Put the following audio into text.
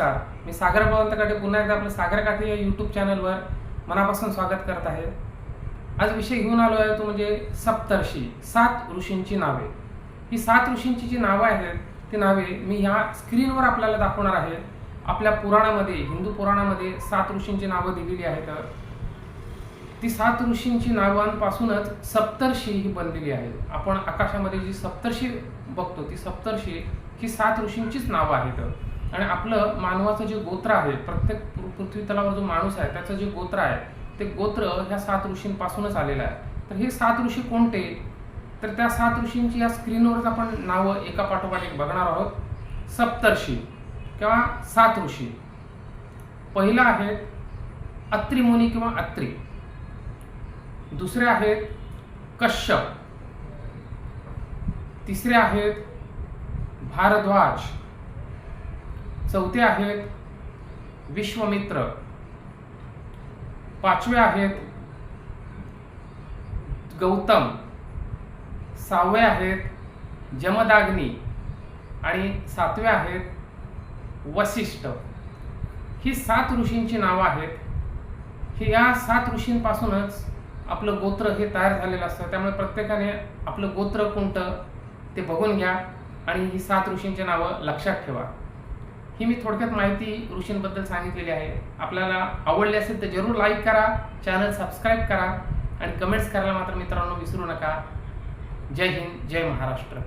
मी सागर भगवंतकाटे पुन्हा एकदा आपलं सागर काठे या यूट्यूब चॅनलवर मनापासून स्वागत करत आहे. आज विषय घेऊन आलो आहे तो म्हणजे सप्तर्षी सात ऋषींची नावे. ही सात ऋषींची जी नावं आहेत ती नावे मी ह्या स्क्रीनवर आपल्याला दाखवणार आहे. आपल्या पुराणामध्ये हिंदू पुराणामध्ये सात ऋषींची नावं दिलेली आहेत. ती सात ऋषींची नावांपासूनच सप्तर्षी ही बनलेली आहे. आपण आकाशामध्ये जी सप्तर्षी बघतो ती सप्तर्षी ही सात ऋषींचीच नावं आहेत. आणि आपलं मानवाचं जे गोत्र आहे प्रत्येक पृथ्वी तलावर जो माणूस आहे त्याचं जे गोत्र आहे ते गोत्र ह्या सात ऋषींपासूनच आलेलं आहे. तर हे सात ऋषी कोणते? तर त्या सात ऋषींची या स्क्रीनवरच आपण नावं एका पाठोपाठ एक बघणार आहोत. सप्तर्षी किंवा सात ऋषी. पहिला आहे अत्रिमुनी किंवा अत्री. दुसरे आहेत कश्यप. तिसरे आहेत भारद्वाज. चौथे आहेत विश्वमित्र. पाचवे आहेत गौतम. सहावे आहेत जमदाग्नी. आणि सातवे आहेत वसिष्ठ. ही सात ऋषींची नावं आहेत. हे या सात ऋषींपासूनच आपलं गोत्र हे तयार झालेलं असतं. त्यामुळे प्रत्येकाने आपलं गोत्र कोणतं ते बघून घ्या आणि ही सात ऋषींची नावं लक्षात ठेवा. ही मी थोडक्यात माहिती ऋषींबद्दल सांगितलेली आहे. आपल्याला आवडली असेल तर जरूर लाईक करा चॅनल सबस्क्राईब करा आणि कमेंट्स करायला मात्र मित्रांनो विसरू नका. जय हिंद जय महाराष्ट्र.